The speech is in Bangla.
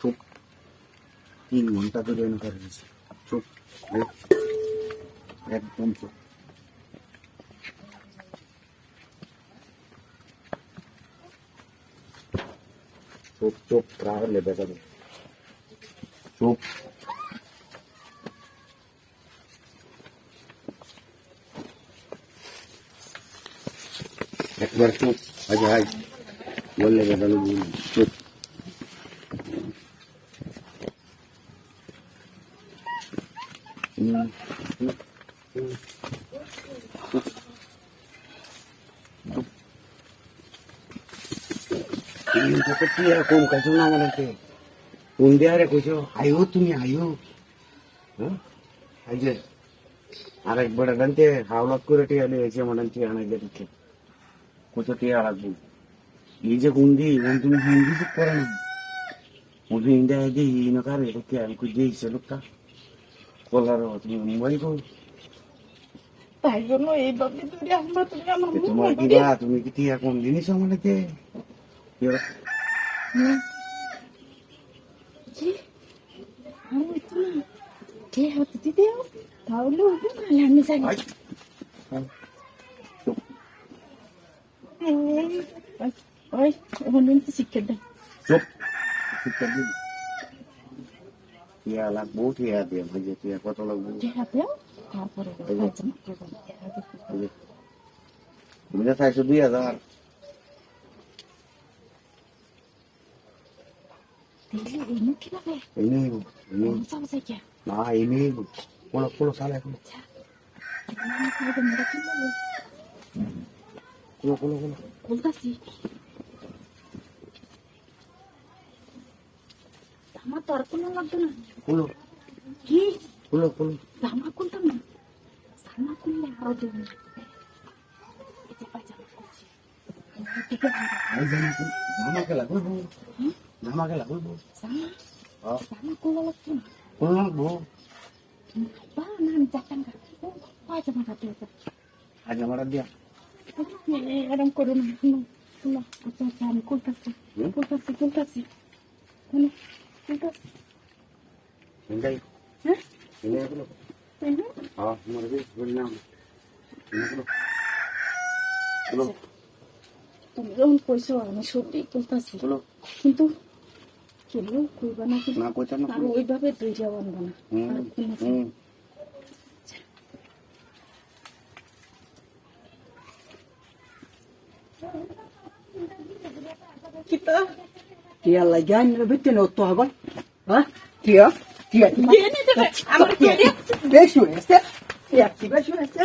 চুপ তিন ঘণ্টা ধরে এনে করে দিয়েছি চুপ রে। একদম চুপ চুপ চুপ রাহলে দেখা দে একবার চুপ আজ হাই বললে। তুমি তোকে কি এরকম কাছো না আমাকে কোন দেয়ারে কইছো আইও তুমি আইও হ্যাঁ আরেক বড় হাওলাত করে টিয়া নিয়ে এসে মডান টিয়া দেখে কত টিয়া লাগবে এই যে গুন্দি মন তুমি হিন্দি তো করে না। মুঝে ইন্ডিয়া যে ই না করে কি আমি কুঝে ইসে লোকটা? কলারো তুমি মুম্বাই কো তাই জন্য এইভাবে ধরে আমরা তুমি আমার তোমার কি বা তুমি কি টিয়া কম জিনিস হুম। কি? তুমি হাতে তাহলে ওকে নাহলে আমি জানি। ওই, ওই ওখানে কিন্তু শিক্ষা দেয় চুপ চুপ কর দিন টিয়া লাগবো টিয়া দিয়ে ভাইজে টিয়া কত লাগবো কে হাতে তারপরে হয়েছে না প্রথম কে হাতে এই যে, তুমি না চাইছো দুই হাজার দিলে এই মুখ কি লাগে এই নেই এই নেই মজা মজা কে না এই নেই কোনো কোনো সালে কোনো কোনো কোনো কোনো। বলতাছি। আমার তোর কোনো লাগবে না। কোনো। কি? কোনো কোনো। জামা খুলতাম না? জামা খুললে আরও দেবো খুলছি এদিকে ভাড়া। এই জামা কোন- জামা হুম? জামা খেলা করব জামা? হ্যাঁ, জামা না? কোনো লাগবো? বা না আমি যাতাম গা ও আজ আমার দিয়া। এরকম করো না আচ্ছা আচ্ছা আমি খুলতাছি? খুলতাছি খুলতাছি খুলতাছি হ্যাঁ হ্যাঁ আমার বেশ বলি না কোনো কোনো তুমি যখন কইছো আমি সত্যি খুলতাছি কোনো কিন্তু কেউ কইবা না কিন্তু ওইভাবে দুই যাওয়া না হুম কিতা টিয়া লাগিয়া নিলে বেতে নতো আগল হ্যাঁ টিয়া টিয়া দিয়ে নিতে হবে। আমার কে দিয়ে? বেশ হয়েছে টিয়া কি বেশ হয়েছে